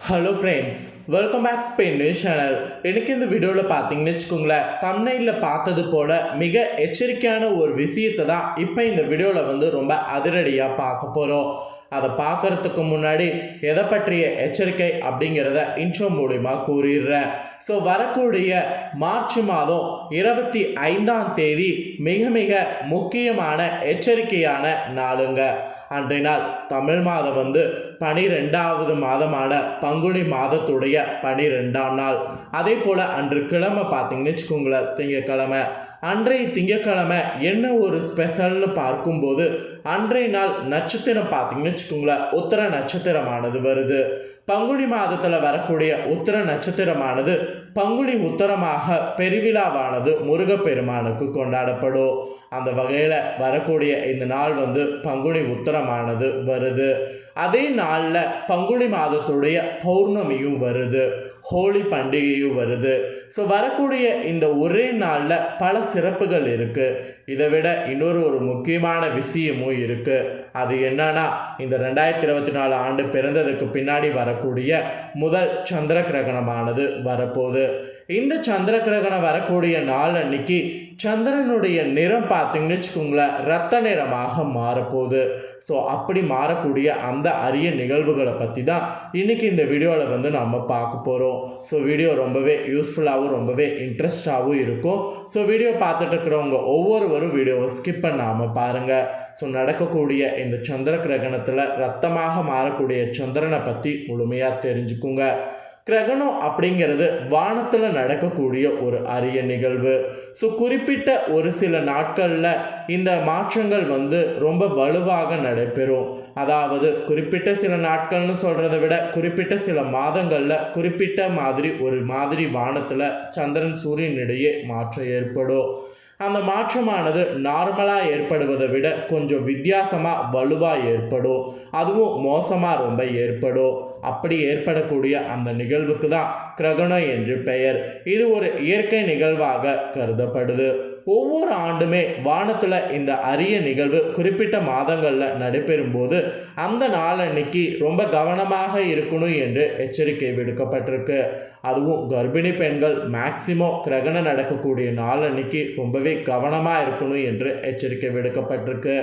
Hello friends welcome back Spain news channel எனக்கு இந்த வீடியோவில் பார்த்தீங்கன்னு வச்சுக்கோங்களேன் தம்னையில் பார்த்தது போல் மிக எச்சரிக்கையான ஒரு விஷயத்தை தான் இப்போ இந்த வீடியோவில் வந்து ரொம்ப அதிரடியாக பார்க்க போகிறோம் அதை பார்க்குறதுக்கு முன்னாடி எதை பற்றிய எச்சரிக்கை அப்படிங்கிறத இன்ட்ரோ மூலிமா கூறிடுறேன். ஸோ வரக்கூடிய மார்ச் மாதம் இருபத்தி ஐந்தாம் தேதி மிக மிக முக்கியமான எச்சரிக்கையான நாளுங்க. அன்றைய நாள் தமிழ் மாதம் வந்து பனிரெண்டாவது மாதமான பங்குனி மாதத்துடைய பனிரெண்டாம் நாள். அதே போல் அன்று கிழமை பார்த்தீங்கன்னு வச்சுக்கோங்களேன் திங்கக்கிழமை. அன்றைய திங்கக்கிழமை என்ன ஒரு ஸ்பெஷல்னு பார்க்கும்போது அன்றைய நாள் நட்சத்திரம் பார்த்தீங்கன்னு வச்சுக்கோங்களேன் உத்தர நட்சத்திரமானது வருது. பங்குனி மாதத்தில் வரக்கூடிய உத்தர நட்சத்திரமானது பங்குனி உத்தரமாக பெருவிழாவானது முருகப்பெருமானுக்கு கொண்டாடப்படும். அந்த வகையில் வரக்கூடிய இந்த நாள் வந்து பங்குனி உத்தரமானது வருது. அதே நாளில் பங்குனி மாதத்துடைய பௌர்ணமியும் வருது ஹோலி பண்டிகையும் வருது. ஸோ வரக்கூடிய இந்த ஒரே நாளில் பல சிறப்புகள் இருக்குது இதை விட இன்னொரு ஒரு முக்கியமான விஷயமும் இருக்குது அது என்னன்னா இந்த ரெண்டாயிரத்தி இருபத்தி நாலு ஆண்டு பிறந்ததுக்கு பின்னாடி வரக்கூடிய முதல் சந்திர கிரகணமானது வரப்போகுது. இந்த சந்திர கிரகணம் வரக்கூடிய நாள் அன்னைக்கு சந்திரனுடைய நிறம் பார்த்தீங்கன்னு வச்சுக்கோங்களேன் ரத்த நிறமாக மாறப்போகுது. ஸோ அப்படி மாறக்கூடிய அந்த அரிய நிகழ்வுகளை பற்றி தான் இன்றைக்கி இந்த வீடியோவில் வந்து நம்ம பார்க்க போகிறோம் ஸோ வீடியோ ரொம்பவே யூஸ்ஃபுல்லாகவும் ரொம்பவே இன்ட்ரெஸ்டாகவும் இருக்கும். ஸோ வீடியோ பார்த்துட்டு இருக்கிறவங்க ஒவ்வொருவரும் வீடியோவை ஸ்கிப் பண்ணாமல் பாருங்கள் ஸோ நடக்கக்கூடிய இந்த சந்திர கிரகணத்தில் ரத்தமாக மாறக்கூடிய சந்திரனை பற்றி முழுமையாக தெரிஞ்சுக்குங்க. கிரகணம் அப்படிங்கிறது வானத்தில் நடக்கக்கூடிய ஒரு அரிய நிகழ்வு. ஸோ குறிப்பிட்ட ஒரு சில நாட்களில் இந்த மாற்றங்கள் வந்து ரொம்ப வலுவாக நடைபெறும். அதாவது குறிப்பிட்ட சில நாட்கள்னு சொல்கிறத விட குறிப்பிட்ட சில மாதங்களில் குறிப்பிட்ட மாதிரி ஒரு மாதிரி வானத்தில் சந்திரன் சூரியன் இடையே மாற்றம் ஏற்படும். அந்த மாற்றமானது நார்மலாக ஏற்படுவதை விட கொஞ்சம் வித்தியாசமாக வலுவாக ஏற்படும். அதுவும் மோசமாக ரொம்ப ஏற்படும். அப்படி ஏற்படக்கூடிய அந்த நிகழ்வுக்கு தான் கிரகணம் என்று பெயர். இது ஒரு இயற்கை நிகழ்வாக கருதப்படுது. ஒவ்வொரு ஆண்டுமே வானத்தில் இந்த அரிய நிகழ்வு குறிப்பிட்ட மாதங்களில் நடைபெறும்போது அந்த நாளன்னைக்கு ரொம்ப கவனமாக இருக்கணும் என்று எச்சரிக்கை விடுக்கப்பட்டிருக்கு. அதுவும் கர்ப்பிணி பெண்கள் மேக்சிமம் கிரகணம் நடக்கக்கூடிய நாளன்னைக்கு ரொம்பவே கவனமாக இருக்கணும் என்று எச்சரிக்கை விடுக்கப்பட்டிருக்கு.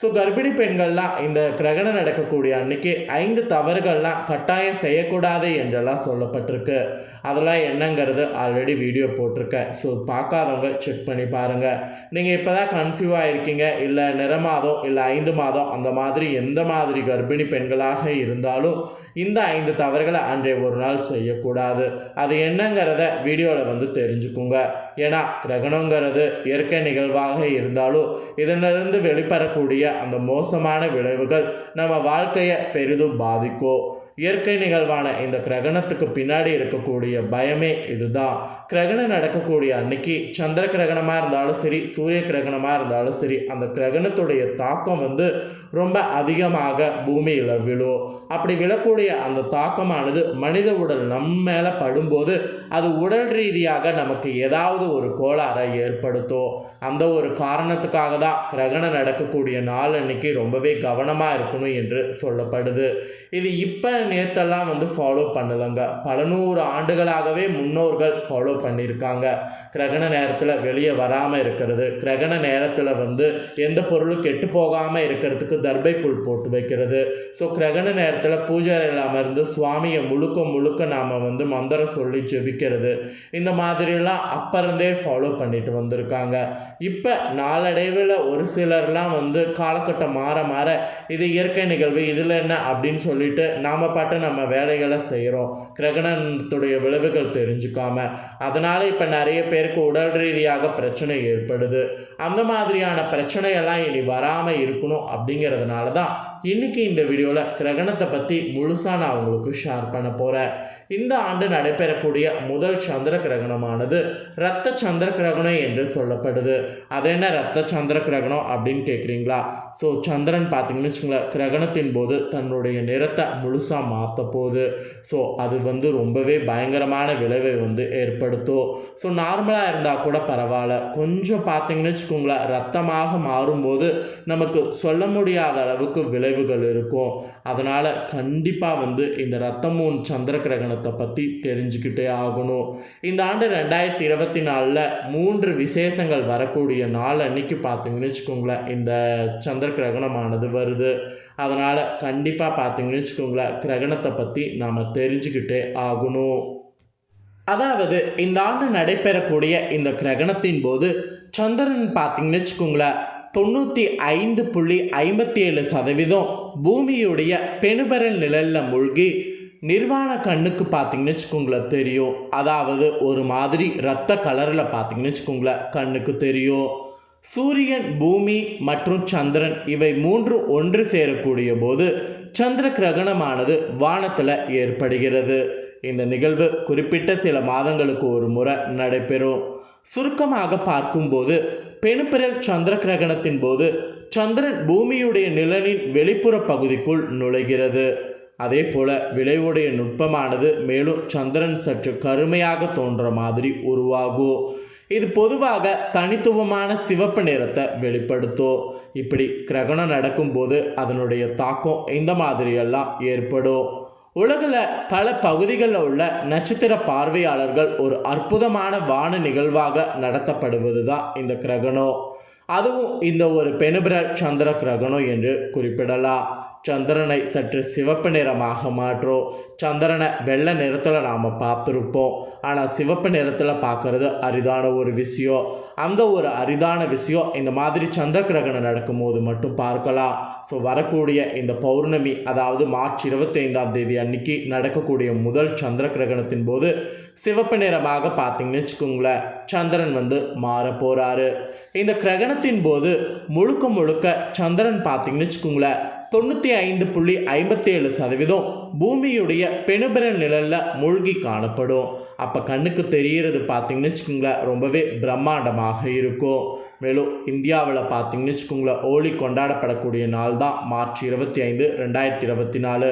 ஸோ கர்ப்பிணி பெண்கள்லாம் இந்த கிரகணம் நடக்கக்கூடிய அன்னைக்கு ஐந்து தவறுகள்லாம் கட்டாயம் செய்யக்கூடாது என்றெல்லாம் சொல்லப்பட்டிருக்கு. அதெல்லாம் என்னங்கிறது ஆல்ரெடி வீடியோ போட்டிருக்கேன். ஸோ பார்க்காதவங்க செக் பண்ணி பாருங்கள் நீங்கள் இப்போ தான் கன்சீவ் ஆகிருக்கீங்க இல்லை நிறமாதம் இல்லை ஐந்து மாதம் அந்த மாதிரி எந்த மாதிரி கர்ப்பிணி பெண்களாக இருந்தாலும் இந்த ஐந்து தவறுகளை அன்றைய ஒரு நாள் செய்யக்கூடாது. அது என்னங்கிறத வீடியோவில் வந்து தெரிஞ்சுக்குங்க. ஏன்னா கிரகணங்கிறது இயற்கை நிகழ்வாக இருந்தாலும் இதனிலிருந்து வெளிப்படக்கூடிய அந்த மோசமான விளைவுகள் நம்ம வாழ்க்கையை பெரிதும் பாதிக்கும். இயற்கை நிகழ்வான இந்த கிரகணத்துக்கு பின்னாடி இருக்கக்கூடிய பயமே இதுதான். கிரகணம் நடக்கக்கூடிய அன்னைக்கு சந்திர கிரகணமாக இருந்தாலும் சரி சூரிய கிரகணமாக இருந்தாலும் சரி அந்த கிரகணத்துடைய தாக்கம் வந்து ரொம்ப அதிகமாக பூமியில் விழும். அப்படி விழக்கூடிய அந்த தாக்கமானது மனித உடல் நம்ம மேலே படும்போது அது உடல் ரீதியாக நமக்கு ஏதாவது ஒரு கோளாறை ஏற்படுத்தும் அந்த ஒரு காரணத்துக்காக தான் கிரகணம் நடக்கக்கூடிய நாள் அன்னைக்கு ரொம்பவே கவனமாக இருக்கணும் என்று சொல்லப்படுது. இது இப்போ நேத்தெல்லாம் வந்து ஃபாலோ பண்ணலைங்க. பல நூறு ஆண்டுகளாகவே முன்னோர்கள் ஃபாலோ பண்ணியிருக்காங்க. கிரகண நேரத்தில் வெளியே வராமல் இருக்கிறது. கிரகண நேரத்தில் வந்து எந்த பொருளும் கெட்டு போகாமல் இருக்கிறதுக்கு தர்பை புல் போட்டு வைக்கிறது. ஸோ கிரகண நேரத்தில் பூஜை அறையில் அமர்ந்து சுவாமியை முழுக்க முழுக்க நாம் வந்து மந்திரம் சொல்லி இருக்கிறது. இந்த மாதிரிலாம் அப்பறந்தே ஃபாலோ பண்ணிட்டு வந்திருக்காங்க. இப்போ நாளடைவில் ஒரு சிலர்லாம் வந்து காலகட்டம் மாற மாற இது இயற்கை நிகழ்வு இதில் என்ன அப்படின்னு சொல்லிட்டு நாம் பாட்டு நம்ம வேலைகளை செய்கிறோம் கிரகணத்துடைய விளைவுகள் தெரிஞ்சுக்காம. அதனால் இப்போ நிறைய பேருக்கு உடல் ரீதியாக பிரச்சனை ஏற்படுது. அந்த மாதிரியான பிரச்சனையெல்லாம் இனி வராமல் இருக்கணும் அப்படிங்கிறதுனால தான் இன்றைக்கி இந்த வீடியோவில் கிரகணத்தை பற்றி முழுசாக நான் உங்களுக்கு ஷேர் பண்ண போகிறேன் இந்த ஆண்டு நடைபெறக்கூடிய முதல் சந்திர கிரகணமானது இரத்த சந்திர கிரகணம் என்று சொல்லப்படுது. அது என்ன இரத்த சந்திர கிரகணம் அப்படின்னு கேட்குறீங்களா ஸோ சந்திரன் பார்த்தீங்கன்னு வச்சுங்களேன் கிரகணத்தின் போது தன்னுடைய நிறத்தை முழுசாக மாற்ற போகுது. ஸோ அது வந்து ரொம்பவே பயங்கரமான விளைவை வந்து ஏற்படுத்தும். ஸோ நார்மலாக இருந்தால் கூட பரவாயில்ல. கொஞ்சம் பார்த்தீங்கன்னு வச்சுக்கோங்களேன் ரத்தமாக மாறும்போது நமக்கு சொல்ல முடியாத அளவுக்கு விளை விளைவுகள் இருக்கும். அதனால் கண்டிப்பாக வந்து இந்த ரத்தமூன் சந்திர கிரகணத்தை பற்றி தெரிஞ்சுக்கிட்டே ஆகணும். இந்த ஆண்டு ரெண்டாயிரத்தி இருபத்தி நாலில் மூன்று விசேஷங்கள் வரக்கூடிய நாள் அன்னைக்கு பார்த்தீங்கன்னு வச்சுக்கோங்களேன் இந்த சந்திர கிரகணமானது வருது. அதனால் கண்டிப்பாக பார்த்தீங்கன்னு வச்சுக்கோங்களேன் கிரகணத்தை பற்றி நாம் தெரிஞ்சுக்கிட்டே ஆகணும். அதாவது இந்த ஆண்டு நடைபெறக்கூடிய இந்த கிரகணத்தின் போது சந்திரன் பார்த்தீங்கன்னு வச்சுக்கோங்களேன் தொண்ணூற்றி ஐந்து புள்ளி ஐம்பத்தி ஏழு சதவீதம் பூமியுடைய பெணுபரல் நிழலில் மூழ்கி நிர்வாண கண்ணுக்கு பார்த்தீங்கன்னு வச்சுக்கோங்களேன் தெரியும். அதாவது ஒரு மாதிரி ரத்த கலரில் பார்த்தீங்கன்னு வச்சுக்கோங்களேன் கண்ணுக்கு தெரியும். சூரியன் பூமி மற்றும் சந்திரன் இவை மூன்று ஒன்று சேரக்கூடிய போது சந்திர கிரகணமானது வானத்தில் ஏற்படுகிறது. இந்த நிகழ்வு குறிப்பிட்ட சில மாதங்களுக்கு ஒரு முறை நடைபெறும். சுருக்கமாக பார்க்கும்போது பெணுப்பிரல் சந்திர கிரகணத்தின் போது சந்திரன் பூமியுடைய நிழலின் வெளிப்புற பகுதிக்குள் நுழைகிறது. அதே போல விளைவுடைய நுட்பமானது மேலும் சந்திரன் சற்று கருமையாக தோன்ற மாதிரி உருவாகும். இது பொதுவாக தனித்துவமான சிவப்பு நிறத்தை வெளிப்படுத்தும். இப்படி கிரகணம் நடக்கும்போது அதனுடைய தாக்கம் இந்த மாதிரியெல்லாம் ஏற்படும். உலகில் பல பகுதிகளில் உள்ள நட்சத்திர பார்வையாளர்கள் ஒரு அற்புதமான வான நிகழ்வாக நடத்தப்படுவது தான் இந்த கிரகணம். அதுவும் இந்த ஒரு பெனுபிரல் சந்திர கிரகணம் என்று குறிப்பிடலாம். சந்திரனை சற்று சிவப்பு நிறமாக மாற்றும். சந்திரனை வெள்ளை நிறத்தில் நாம் பார்த்துருப்போம். ஆனால் சிவப்பு நிறத்தில் பார்க்குறது அரிதான ஒரு விஷயம். அந்த ஒரு அரிதான விஷயம். இந்த மாதிரி சந்திர கிரகணம் நடக்கும்போது மட்டும் பார்க்கலாம். ஸோ வரக்கூடிய இந்த பௌர்ணமி அதாவது மார்ச் இருபத்தைந்தாம் தேதி அன்னைக்கு நடக்கக்கூடிய முதல் சந்திர கிரகணத்தின் போது சிவப்பு நிறமாக பார்த்தீங்கன்னு வச்சுக்கோங்களேன் சந்திரன் வந்து மாற போகிறாரு இந்த கிரகணத்தின் போது முழுக்க முழுக்க சந்திரன் பார்த்தீங்கன்னு வச்சுக்கோங்களேன் தொண்ணூற்றி ஐந்து புள்ளி ஐம்பத்தேழு சதவீதம் பூமியுடைய பெணுபிரல் நிழலில் மூழ்கி காணப்படும். அப்போ கண்ணுக்கு தெரிகிறது பார்த்தீங்கன்னு வச்சுக்கோங்களேன் ரொம்பவே பிரம்மாண்டமாக இருக்கும். மேலும் இந்தியாவில் பார்த்தீங்கன்னு வச்சுக்கோங்களேன் ஹோலி கொண்டாடப்படக்கூடிய நாள் தான் மார்ச் இருபத்தி ஐந்து ரெண்டாயிரத்தி இருபத்தி நாலு.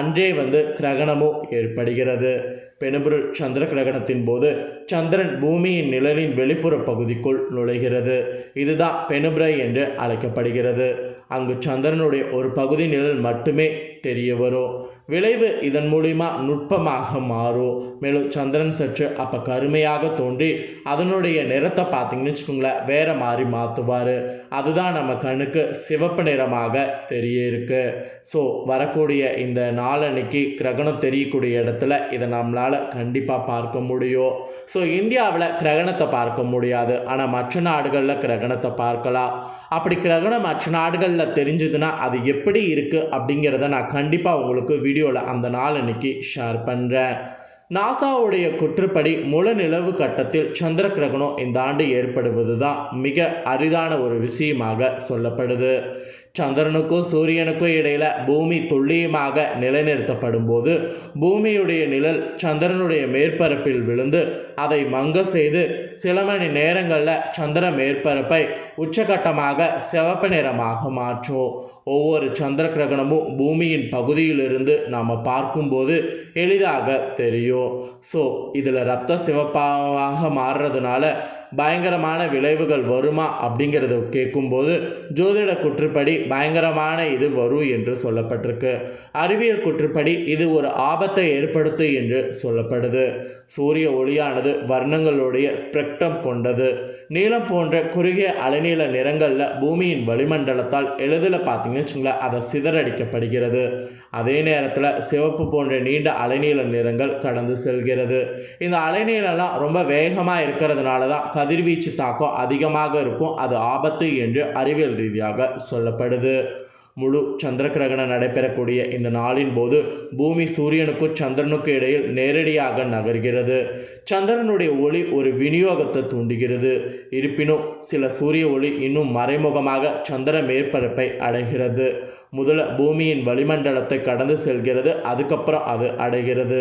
அன்றே வந்து கிரகணமும் ஏற்படுகிறது. பெணுபொருள் சந்திர கிரகணத்தின் போது சந்திரன் பூமியின் நிழலின் வெளிப்புற பகுதிக்குள் நுழைகிறது. இதுதான் பெணுபிரை என்று அழைக்கப்படுகிறது. அங்கு சந்திரனுடைய ஒரு பகுதி நிழல் மட்டுமே தெரிய வரும். விளைவு இதன் மூலிமா நுட்பமாக மாறும். மேலும் சந்திரன் சற்று அப்போ கருமையாக தோன்றி அதனுடைய நிறத்தை பார்த்தீங்கன்னு வச்சுக்கோங்களேன் வேற மாதிரி மாற்றுவார் அதுதான் நம்ம கண்ணுக்கு சிவப்பு நிறமாக தெரிய இருக்கு ஸோ வரக்கூடிய இந்த நாளன்னைக்கு கிரகணம் தெரியக்கூடிய இடத்துல இதை நம்மளால் கண்டிப்பாக பார்க்க முடியும். ஸோ இந்தியாவில் கிரகணத்தை பார்க்க முடியாது. ஆனால் மற்ற நாடுகளில் கிரகணத்தை பார்க்கலாம். அப்படி கிரகணம் மற்ற நாடுகளில் தெரிஞ்சதுன்னா அது எப்படி இருக்குது அப்படிங்கிறத நான் கண்டிப்பாக உங்களுக்கு வீடியோவில் அந்த நாள் அன்னைக்கு ஷேர் பண்ணுறேன் நாசாவுடைய குற்றுப்படி முழு நிலவு கட்டத்தில் சந்திர கிரகணம் இந்த ஆண்டு ஏற்படுவது தான் மிக அரிதான ஒரு விஷயமாக சொல்லப்படுது. சந்திரனுக்கும் சூரியனுக்கும் இடையில பூமி துல்லியமாக நிலைநிறுத்தப்படும் போது பூமியுடைய நிழல் சந்திரனுடைய மேற்பரப்பில் விழுந்து அதை மங்க செய்து சில மணி நேரங்களில் சந்திர மேற்பரப்பை உச்சகட்டமாக சிவப்பு நிறமாக மாற்றும். ஒவ்வொரு சந்திர கிரகணமும் பூமியின் பகுதியிலிருந்து நாம் பார்க்கும்போது எளிதாக தெரியும். ஸோ இதில் ரத்த சிவப்பாக மாறுறதுனால பயங்கரமான விளைவுகள் வருமா அப்படிங்கிறத கேட்கும்போது ஜோதிட குற்றுப்படி பயங்கரமான இது வரும் என்று சொல்லப்பட்டிருக்கு. அறிவியல் குற்றுப்படி இது ஒரு ஆபத்தை ஏற்படுத்தும் என்று சொல்லப்படுது. சூரிய ஒளியானது வர்ணங்களுடைய ஸ்பெக்ட்ரம் கொண்டது. நீலம் போன்ற குறுகிய அலைநீள நிறங்களில் பூமியின் வளிமண்டலத்தால் எளிதில் பார்த்தீங்கன்னு வச்சுங்களேன் அதை சிதறடிக்கப்படுகிறது. அதே நேரத்தில் சிவப்பு போன்ற நீண்ட அலைநீள நிறங்கள் கடந்து செல்கிறது. இந்த அலைநீளம்லாம் ரொம்ப வேகமாக இருக்கிறதுனால தான் கதிர்வீச்சு தாக்கம் அதிகமாக இருக்கும். அது ஆபத்து என்று அறிவியல் ரீதியாக சொல்லப்படுது. முழு சந்திர கிரகணம் நடைபெறக்கூடிய இந்த நாளின் போது பூமி சூரியனுக்கும் சந்திரனுக்கும் இடையில் நேரடியாக நகர்கிறது. சந்திரனுடைய ஒளி ஒரு விநியோகத்தை தூண்டுகிறது. இருப்பினும் சில சூரிய ஒளி இன்னும் மறைமுகமாக சந்திர மேற்பரப்பை அடைகிறது. முதல்ல பூமியின் வளிமண்டலத்தை கடந்து செல்கிறது. அதுக்கப்புறம் அது அடைகிறது.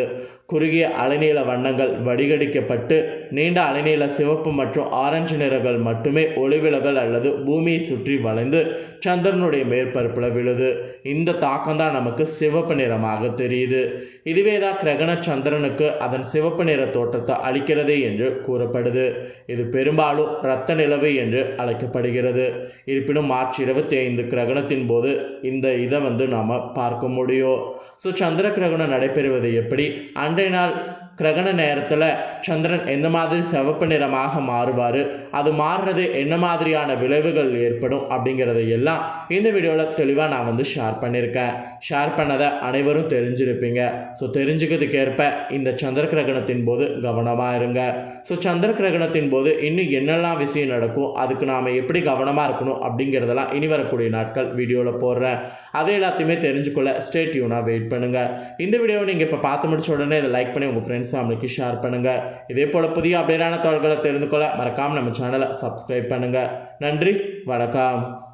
குறுகிய அலைநீள வண்ணங்கள் வடிகடிக்கப்பட்டு நீண்ட அலைநீள சிவப்பு மற்றும் ஆரஞ்சு நிறங்கள் மட்டுமே ஒளிவிலகல் அல்லது பூமியை சுற்றி வளைந்து சந்திரனுடைய மேற்பரப்பில் விழுது. இந்த தாக்கம் தான் நமக்கு சிவப்பு நிறமாக தெரியுது. இதுவே தான் கிரகண சந்திரனுக்கு அதன் சிவப்பு நிற தோற்றத்தை அளிக்கிறது என்று கூறப்படுது. இது பெரும்பாலும் இரத்த நிலவு என்று அழைக்கப்படுகிறது. இருப்பினும் மார்ச் இருபத்தி ஐந்து கிரகணத்தின் போது இந்த இந்த இதை வந்து நாம் பார்க்க முடியும். ஸோ சந்திர கிரகணம் நடைபெறுவது எப்படி? அன்றைய நாள் கிரகண நேரத்தில் சந்திரன் எந்த மாதிரி சிவப்பு நிறமாக மாறுவார்? அது மாறுறது என்ன மாதிரியான விளைவுகள் ஏற்படும் அப்படிங்கிறத எல்லாம் இந்த வீடியோவில் தெளிவாக நான் வந்து ஷேர் பண்ணியிருக்கேன் ஷேர் பண்ணதை அனைவரும் தெரிஞ்சிருப்பீங்க. ஸோ தெரிஞ்சுக்கிறதுக்கேற்ப இந்த சந்திர கிரகணத்தின் போது கவனமாக இருங்க. ஸோ சந்திர கிரகணத்தின் போது இன்னும் என்னெல்லாம் விஷயம் நடக்கும்? அதுக்கு நாம் எப்படி கவனமாக இருக்கணும் அப்படிங்கிறதெல்லாம் இனி வரக்கூடிய நாட்கள் வீடியோவில் போடுறேன். அதை எல்லாத்தையுமே தெரிஞ்சுக்கொள்ள ஸ்டேட் யூனாக வெயிட் பண்ணுங்கள் இந்த வீடியோவை நீங்கள் இப்போ பார்த்து முடிச்ச உடனே இதை லைக் பண்ணி உங்கள் ஃப்ரெண்ட்ஸ் ஃபேமிலிக்கு ஷேர் பண்ணுங்கள் இதே போல் புதிய அப்டேட்டான தகவல்களை தெரிந்து கொள்ள மறக்காமல் நம்ம சேனலை சப்ஸ்கிரைப் பண்ணுங்கள் நன்றி வணக்கம்.